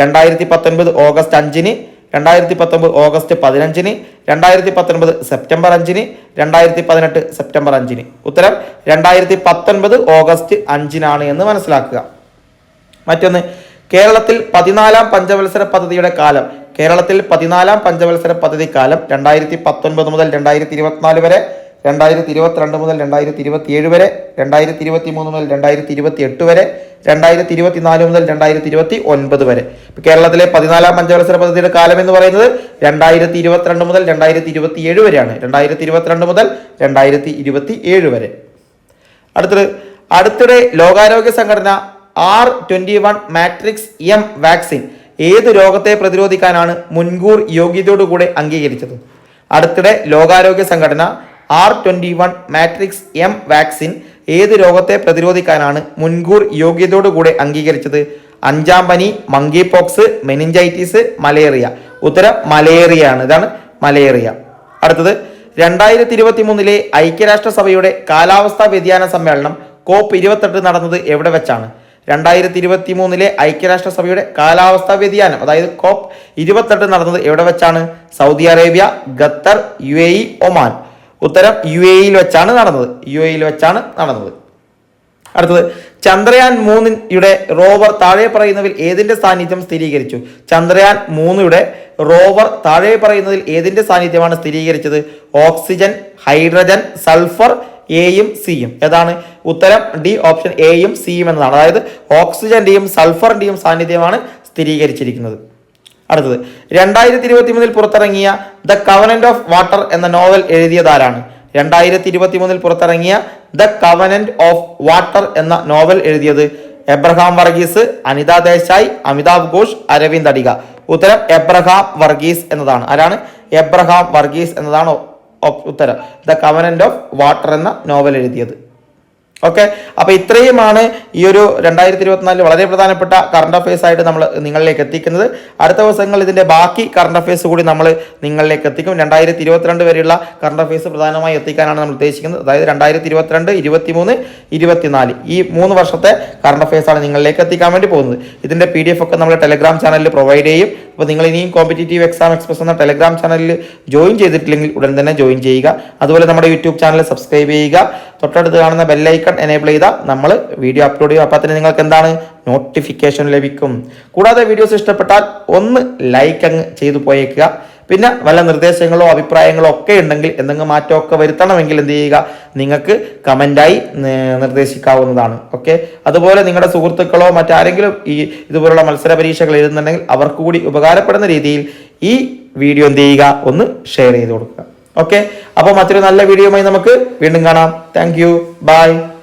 രണ്ടായിരത്തി പത്തൊൻപത് ഓഗസ്റ്റ് അഞ്ചിന് രണ്ടായിരത്തി പത്തൊമ്പത് ഓഗസ്റ്റ് പതിനഞ്ചിന് രണ്ടായിരത്തി പത്തൊൻപത് സെപ്റ്റംബർ അഞ്ചിന് രണ്ടായിരത്തി പതിനെട്ട് സെപ്റ്റംബർ അഞ്ചിന്. ഉത്തരം രണ്ടായിരത്തി പത്തൊൻപത് ഓഗസ്റ്റ് അഞ്ചിനാണ് എന്ന് മനസ്സിലാക്കുക. മറ്റൊന്ന് കേരളത്തിൽ പതിനാലാം പഞ്ചവത്സര പദ്ധതിയുടെ കാലം കേരളത്തിൽ പതിനാലാം പഞ്ചവത്സര പദ്ധതി കാലം രണ്ടായിരത്തി പത്തൊൻപത് മുതൽ രണ്ടായിരത്തി ഇരുപത്തിനാല് വരെ രണ്ടായിരത്തി ഇരുപത്തിരണ്ട് മുതൽ രണ്ടായിരത്തി ഇരുപത്തി ഏഴ് വരെ രണ്ടായിരത്തി ഇരുപത്തി മൂന്ന് മുതൽ രണ്ടായിരത്തി ഇരുപത്തി എട്ട് വരെ രണ്ടായിരത്തി ഇരുപത്തി നാല് മുതൽ രണ്ടായിരത്തി ഇരുപത്തി ഒൻപത് വരെ കേരളത്തിലെ പതിനാലാം പഞ്ചവത്സര പദ്ധതിയുടെ കാലം എന്ന് പറയുന്നത് രണ്ടായിരത്തി ഇരുപത്തിരണ്ട് മുതൽ രണ്ടായിരത്തി ഇരുപത്തി ഏഴ് വരെയാണ്. രണ്ടായിരത്തി ഇരുപത്തിരണ്ട് മുതൽ രണ്ടായിരത്തി ഇരുപത്തി ഏഴ് വരെ. അടുത്തത് അടുത്തിടെ ലോകാരോഗ്യ സംഘടന R twenty one matrix M vaccine ഏത് രോഗത്തെ പ്രതിരോധിക്കാനാണ് മുൻകൂർ യോഗ്യതയോടുകൂടെ അംഗീകരിച്ചത്? അടുത്തിടെ ലോകാരോഗ്യ സംഘടന R twenty one matrix M vaccine ഏത് രോഗത്തെ പ്രതിരോധിക്കാനാണ് മുൻകൂർ യോഗ്യതയോടുകൂടെ അംഗീകരിച്ചത്? അഞ്ചാം പനി മങ്കി പോക്സ് മെനിഞ്ചൈറ്റിസ് മലേറിയ. ഉത്തരം മലേറിയ ആണ് ഇതാണ് മലേറിയ. അടുത്തത് രണ്ടായിരത്തി ഇരുപത്തി മൂന്നിലെ ഐക്യരാഷ്ട്രസഭയുടെ കാലാവസ്ഥാ വ്യതിയാന സമ്മേളനം കോപ്പ് ഇരുപത്തെട്ട് നടന്നത് എവിടെ വെച്ചാണ്? രണ്ടായിരത്തി ഇരുപത്തി മൂന്നിലെ ഐക്യരാഷ്ട്രസഭയുടെ കാലാവസ്ഥാ വ്യതിയാനം അതായത് കോപ്പ് ഇരുപത്തെട്ട് നടന്നത് എവിടെ വെച്ചാണ്? Saudi Arabia Qatar U A E Oman. ഉത്തരം യു എ ഇയിൽ വെച്ചാണ് നടന്നത്. യു എ ഇയിൽ വെച്ചാണ് നടന്നത്. അടുത്തത് ചന്ദ്രയാൻ മൂന്നിയുടെ റോവർ താഴെ പറയുന്നതിൽ ഏതിന്റെ സാന്നിധ്യം സ്ഥിരീകരിച്ചു? ചന്ദ്രയാൻ മൂന്നിയുടെ റോവർ താഴെ പറയുന്നതിൽ ഏതിന്റെ സാന്നിധ്യമാണ് സ്ഥിരീകരിച്ചത്? ഓക്സിജൻ ഹൈഡ്രജൻ സൾഫർ എയും സിയും ഏതാണ്? ഉത്തരം ഡി ഓപ്ഷൻ എയും സിയും എന്നതാണ്. അതായത് ഓക്സിജന്റെയും സൾഫറിന്റെയും സാന്നിധ്യമാണ് സ്ഥിരീകരിച്ചിരിക്കുന്നത്. അടുത്തത്. രണ്ടായിരത്തി ഇരുപത്തി മൂന്നിൽ പുറത്തിറങ്ങിയ ദ കവനന്റ് ഓഫ് വാട്ടർ എന്ന നോവൽ എഴുതിയതാരാണ്? രണ്ടായിരത്തി ഇരുപത്തി മൂന്നിൽ പുറത്തിറങ്ങിയ ദ കവനന്റ് ഓഫ് വാട്ടർ എന്ന നോവൽ എഴുതിയത് എബ്രഹാം വർഗീസ് അനിത ദേശായി അമിതാഭ് ഘോഷ് അരവിന്ദ് അടിക. ഉത്തരം എബ്രഹാം വർഗീസ് എന്നതാണ്. ആരാണ്? എബ്രഹാം വർഗീസ് എന്നതാണ് ഉത്തരം. ദ കവനന്റ് ഓഫ് വാട്ടർ എന്ന നോവൽ എഴുതിയത്. ഓക്കെ? അപ്പൊ ഇത്രയുമാണ് ഈ ഒരു രണ്ടായിരത്തി ഇരുപത്തിനാലിൽ വളരെ പ്രധാനപ്പെട്ട കറണ്ട് അഫയേഴ്സ് ആയിട്ട് നമ്മൾ നിങ്ങളിലേക്ക് എത്തിക്കുന്നത്. അടുത്ത ദിവസങ്ങൾ ഇതിന്റെ ബാക്കി കറണ്ട് അഫയേഴ്സ് കൂടി നമ്മൾ നിങ്ങളിലേക്ക് എത്തിക്കും. രണ്ടായിരത്തി ഇരുപത്തിരണ്ട് വരെയുള്ള കറണ്ട് അഫയേഴ്സ് പ്രധാനമായി എത്തിക്കാനാണ് നമ്മൾ ഉദ്ദേശിക്കുന്നത്. അതായത് രണ്ടായിരത്തി ഇരുപത്തിരണ്ട് ഇരുപത്തിമൂന്ന് ഇരുപത്തിനാല്. ഈ മൂന്ന് വർഷത്തെ കറണ്ട് അഫയേഴ്സ് ആണ് നിങ്ങളിലേക്ക് എത്തിക്കാൻ വേണ്ടി പോകുന്നത്. ഇതിന്റെ പി ഒക്കെ നമ്മൾ ടെലഗ്രാം ചാനലിൽ പ്രൊവൈഡ് ചെയ്യും അപ്പോൾ നിങ്ങൾ ഇനിയും കോമ്പറ്റേറ്റീവ് എക്സാം എക്സ്പ്രസ് എന്ന ടെലഗ്രാം ചാനലിൽ ജോയിൻ ചെയ്തിട്ടില്ലെങ്കിൽ ഉടൻ തന്നെ ജോയിൻ ചെയ്യുക. അതുപോലെ നമ്മുടെ യൂട്യൂബ് ചാനൽ സബ്സ്ക്രൈബ് ചെയ്യുക. തൊട്ടടുത്ത് കാണുന്ന ബെല്ലൈക്കൺ എനേബിൾ ചെയ്താൽ നമ്മൾ വീഡിയോ അപ്ലോഡ് ചെയ്യും. അപ്പോൾ തന്നെ നിങ്ങൾക്ക് എന്താണ്? നോട്ടിഫിക്കേഷൻ ലഭിക്കും. കൂടാതെ വീഡിയോസ് ഇഷ്ടപ്പെട്ടാൽ ഒന്ന് ലൈക്ക് അങ്ങ് ചെയ്തു പോയേക്കുക. പിന്നെ വല്ല നിർദ്ദേശങ്ങളോ അഭിപ്രായങ്ങളോ ഒക്കെ ഉണ്ടെങ്കിൽ എന്തെങ്കിലും മാറ്റമൊക്കെ വരുത്തണമെങ്കിൽ എന്ത് ചെയ്യുക? നിങ്ങൾക്ക് കമന്റായി നിർദ്ദേശിക്കാവുന്നതാണ്. ഓക്കെ? അതുപോലെ നിങ്ങളുടെ സുഹൃത്തുക്കളോ മറ്റാരെങ്കിലും ഈ ഇതുപോലുള്ള മത്സര പരീക്ഷകൾ എഴുതുന്നുണ്ടെങ്കിൽ അവർക്ക് കൂടി ഉപകാരപ്പെടുന്ന രീതിയിൽ ഈ വീഡിയോ എന്ത് ചെയ്യുക? ഒന്ന് ഷെയർ ചെയ്ത് കൊടുക്കുക. ഓക്കെ? അപ്പോൾ മറ്റൊരു നല്ല വീഡിയോയുമായി നമുക്ക് വീണ്ടും കാണാം. Thank you. ബൈ.